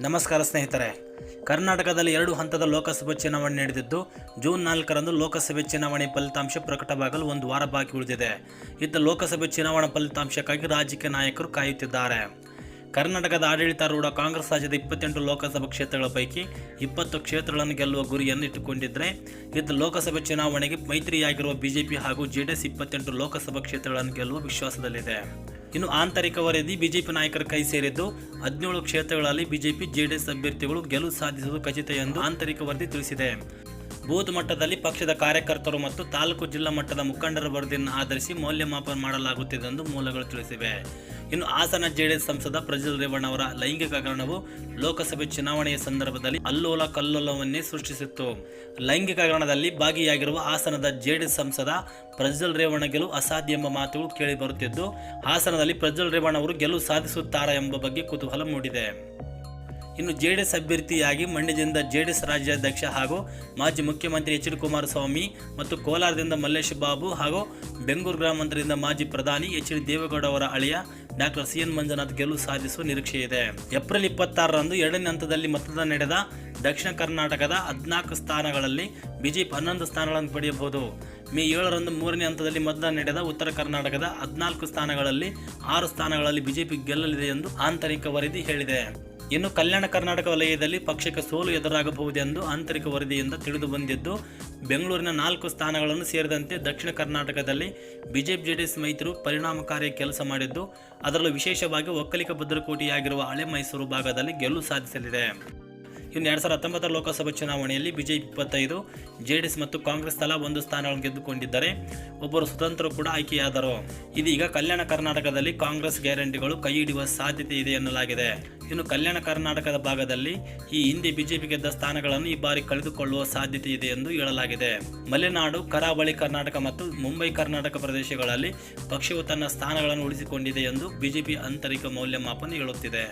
ನಮಸ್ಕಾರ ಸ್ನೇಹಿತರೆ. ಕರ್ನಾಟಕದಲ್ಲಿ ಎರಡು ಹಂತದ ಲೋಕಸಭೆ ಚುನಾವಣೆ ನಡೆದಿದ್ದು, ಜೂನ್ ನಾಲ್ಕರಂದು ಲೋಕಸಭೆ ಚುನಾವಣೆ ಫಲಿತಾಂಶ ಪ್ರಕಟವಾಗಲು ಒಂದು ವಾರ ಬಾಕಿ ಉಳಿದಿದೆ. ಇತ್ತ ಲೋಕಸಭೆ ಚುನಾವಣಾ ಫಲಿತಾಂಶಕ್ಕಾಗಿ ರಾಜಕೀಯ ನಾಯಕರು ಕಾಯುತ್ತಿದ್ದಾರೆ. ಕರ್ನಾಟಕದ ಆಡಳಿತಾರೂಢ ಕಾಂಗ್ರೆಸ್ ರಾಜ್ಯದ ಇಪ್ಪತ್ತೆಂಟು ಲೋಕಸಭಾ ಕ್ಷೇತ್ರಗಳ ಪೈಕಿ ಇಪ್ಪತ್ತು ಕ್ಷೇತ್ರಗಳನ್ನು ಗೆಲ್ಲುವ ಗುರಿಯನ್ನು ಇಟ್ಟುಕೊಂಡಿದ್ದರೆ ಇತ್ತ ಲೋಕಸಭೆ ಚುನಾವಣೆಗೆ ಮೈತ್ರಿಯಾಗಿರುವ ಬಿಜೆಪಿ ಹಾಗೂ ಜೆಡಿಎಸ್ ಇಪ್ಪತ್ತೆಂಟು ಲೋಕಸಭಾ ಕ್ಷೇತ್ರಗಳನ್ನು ಗೆಲ್ಲುವ ವಿಶ್ವಾಸದಲ್ಲಿದೆ. ಇನ್ನು ಆಂತರಿಕ ವರದಿ ಬಿಜೆಪಿ ನಾಯಕರ ಕೈ ಸೇರಿದ್ದು, ಹದಿನೇಳು ಕ್ಷೇತ್ರಗಳಲ್ಲಿ ಬಿಜೆಪಿ ಜೆಡಿಎಸ್ ಅಭ್ಯರ್ಥಿಗಳು ಗೆಲುವು ಸಾಧಿಸುವುದು ಖಚಿತ ಎಂದು ಆಂತರಿಕ ವರದಿ ತಿಳಿಸಿದೆ. ಬೂತ್ ಮಟ್ಟದಲ್ಲಿ ಪಕ್ಷದ ಕಾರ್ಯಕರ್ತರು ಮತ್ತು ತಾಲೂಕು ಜಿಲ್ಲಾ ಮಟ್ಟದ ಮುಖಂಡರ ವರದಿಯನ್ನು ಆಧರಿಸಿ ಮೌಲ್ಯಮಾಪನ ಮಾಡಲಾಗುತ್ತಿದೆ ಎಂದು ಮೂಲಗಳು ತಿಳಿಸಿವೆ. ಇನ್ನು ಹಾಸನ ಜೆಡಿಎಸ್ ಸಂಸದ ಪ್ರಜ್ವಲ್ ರೇವಣ್ಣ ಅವರ ಲೈಂಗಿಕ ಹಗರಣವು ಲೋಕಸಭೆ ಚುನಾವಣೆಯ ಸಂದರ್ಭದಲ್ಲಿ ಅಲ್ಲೋಲ ಕಲ್ಲೋಲವನ್ನೇ ಸೃಷ್ಟಿಸಿತ್ತು. ಲೈಂಗಿಕ ಹಗರಣದಲ್ಲಿ ಭಾಗಿಯಾಗಿರುವ ಹಾಸನದ ಜೆಡಿಎಸ್ ಸಂಸದ ಪ್ರಜ್ವಲ್ ರೇವಣ್ಣ ಗೆಲುವು ಅಸಾಧ್ಯ ಎಂಬ ಮಾತುಗಳು ಕೇಳಿ ಬರುತ್ತಿದ್ದು ಹಾಸನದಲ್ಲಿ ಪ್ರಜ್ವಲ್ ರೇವಣ್ಣ ಅವರು ಗೆಲುವು ಸಾಧಿಸುತ್ತಾರಾ ಎಂಬ ಬಗ್ಗೆ ಕುತೂಹಲ ಮೂಡಿದೆ. ಇನ್ನು ಜೆಡಿಎಸ್ ಅಭ್ಯರ್ಥಿಯಾಗಿ ಮಂಡ್ಯದಿಂದ ಜೆಡಿಎಸ್ ರಾಜ್ಯಾಧ್ಯಕ್ಷ ಹಾಗೂ ಮಾಜಿ ಮುಖ್ಯಮಂತ್ರಿ ಎಚ್ ಡಿ ಕುಮಾರಸ್ವಾಮಿ ಮತ್ತು ಕೋಲಾರದಿಂದ ಮಲ್ಲೇಶ್ ಬಾಬು ಹಾಗೂ ಬೆಂಗಳೂರು ಗ್ರಾಮಾಂತರದಿಂದ ಮಾಜಿ ಪ್ರಧಾನಿ ಎಚ್ ಡಿ ದೇವೇಗೌಡ ಅವರ ಅಳಿಯ ಡಾಕ್ಟರ್ ಸಿ ಎನ್ ಮಂಜುನಾಥ್ ಗೆಲುವು ಸಾಧಿಸುವ ನಿರೀಕ್ಷೆ ಇದೆ. ಏಪ್ರಿಲ್ ಇಪ್ಪತ್ತಾರರಂದು ಎರಡನೇ ಹಂತದಲ್ಲಿ ಮತದಾನ ನಡೆದ ದಕ್ಷಿಣ ಕರ್ನಾಟಕದ ಹದಿನಾಲ್ಕು ಸ್ಥಾನಗಳಲ್ಲಿ ಬಿಜೆಪಿ ಹನ್ನೊಂದು ಸ್ಥಾನಗಳನ್ನು ಪಡೆಯಬಹುದು. ಮೇ ಏಳರಂದು ಮೂರನೇ ಹಂತದಲ್ಲಿ ಮತದಾನ ನಡೆದ ಉತ್ತರ ಕರ್ನಾಟಕದ ಹದಿನಾಲ್ಕು ಸ್ಥಾನಗಳಲ್ಲಿ ಆರು ಸ್ಥಾನಗಳಲ್ಲಿ ಬಿಜೆಪಿ ಗೆಲ್ಲಲಿದೆ ಎಂದು ಆಂತರಿಕ ವರದಿ ಹೇಳಿದೆ. ಇನ್ನು ಕಲ್ಯಾಣ ಕರ್ನಾಟಕ ವಲಯದಲ್ಲಿ ಪಕ್ಷಕ್ಕೆ ಸೋಲು ಎದುರಾಗಬಹುದೆಂದು ಆಂತರಿಕ ವರದಿಯಿಂದ ತಿಳಿದು ಬಂದಿದ್ದು, ಬೆಂಗಳೂರಿನ ನಾಲ್ಕು ಸ್ಥಾನಗಳನ್ನು ಸೇರಿದಂತೆ ದಕ್ಷಿಣ ಕರ್ನಾಟಕದಲ್ಲಿ ಬಿಜೆಪಿ ಜೆಡಿಎಸ್ ಮೈತ್ರಿ ಪರಿಣಾಮಕಾರಿ ಕೆಲಸ ಮಾಡಿದ್ದು, ಅದರಲ್ಲೂ ವಿಶೇಷವಾಗಿ ಒಕ್ಕಲಿಗ ಭದ್ರಕೋಟೆಯಾಗಿರುವ ಹಳೆ ಮೈಸೂರು ಭಾಗದಲ್ಲಿ ಗೆಲುವು ಸಾಧಿಸಲಿದೆ. ಇನ್ನು ಎರಡು ಸಾವಿರದ ಹತ್ತೊಂಬತ್ತರ ಲೋಕಸಭಾ ಚುನಾವಣೆಯಲ್ಲಿ ಬಿಜೆಪಿ ಇಪ್ಪತ್ತೈದು, ಜೆಡಿಎಸ್ ಮತ್ತು ಕಾಂಗ್ರೆಸ್ ತಲಾ ಒಂದು ಸ್ಥಾನಗಳನ್ನು ಗೆದ್ದುಕೊಂಡಿದ್ದಾರೆ. ಒಬ್ಬರು ಸ್ವತಂತ್ರರು ಕೂಡ ಆಯ್ಕೆಯಾದರು. ಇದೀಗ ಕಲ್ಯಾಣ ಕರ್ನಾಟಕದಲ್ಲಿ ಕಾಂಗ್ರೆಸ್ ಗ್ಯಾರಂಟಿಗಳು ಕೈ ಹಿಡಿಯುವ ಸಾಧ್ಯತೆ ಇದೆ ಎನ್ನಲಾಗಿದೆ. ಇನ್ನು ಕಲ್ಯಾಣ ಕರ್ನಾಟಕದ ಭಾಗದಲ್ಲಿ ಈ ಹಿಂದೆ ಬಿಜೆಪಿ ಗೆದ್ದ ಸ್ಥಾನಗಳನ್ನು ಈ ಬಾರಿ ಕಳೆದುಕೊಳ್ಳುವ ಸಾಧ್ಯತೆ ಇದೆ ಎಂದು ಹೇಳಲಾಗಿದೆ. ಮಲೆನಾಡು, ಕರಾವಳಿ ಕರ್ನಾಟಕ ಮತ್ತು ಮುಂಬೈ ಕರ್ನಾಟಕ ಪ್ರದೇಶಗಳಲ್ಲಿ ಪಕ್ಷವು ತನ್ನ ಸ್ಥಾನಗಳನ್ನು ಉಳಿಸಿಕೊಂಡಿದೆ ಎಂದು ಬಿಜೆಪಿ ಆಂತರಿಕ ಮೌಲ್ಯಮಾಪನ ಹೇಳುತ್ತಿದೆ.